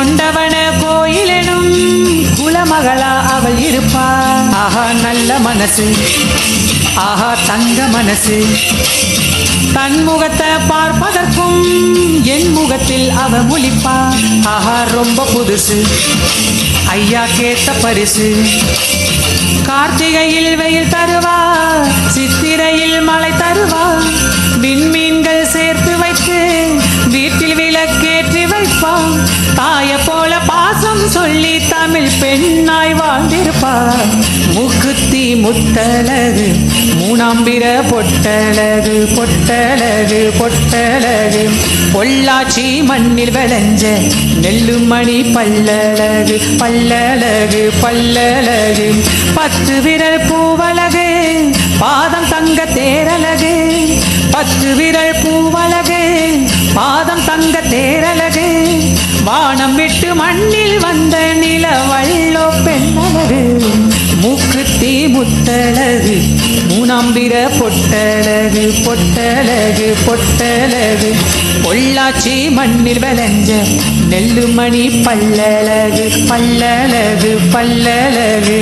கொண்டவன கோயிலெனும் குலமகளா அவள் இருப்பா ஆஹா நல்ல மனசு. ஆஹா தங்க மனசு. தன் முகத்தை பார்ப்பதற்கும் என் முகத்தில் அவ முழிப்பா ஆஹா ரொம்ப புதுசு. ஐயா கேட்ட பரிசு. கார்த்திகையில் வெயில் தருவா தாய போல பாசம் சொல்லி தமிழ் பெண்ணாய் வாழ்ந்திருப்பார். முக்குத்தி முத்தலகு மூணாம்பிர பொட்டலகு பொட்டலகு பொட்டலகு பொள்ளாச்சி மண்ணில் விளைஞ்ச நெல்லுமணி பல்லழகு பல்லழகு பல்லழகு. பத்து விரல் பூவலகு பாதம் தங்க தேரழகு. பத்து விரல் பூவலகு பாதம் தங்க தேரழகு. வானம் விட்டு மண்ணில் வந்த நிலவள்ளோ பெண்ணழகு மூக்குத்தி முத்தழகு மூணாம்பிர பொட்டழகு பொட்டழகு பொட்டழகு பொள்ளாச்சி மண்ணில் விளைஞ்ச நெல்லுமணி பல்லழகு பல்லழகு பல்லழகு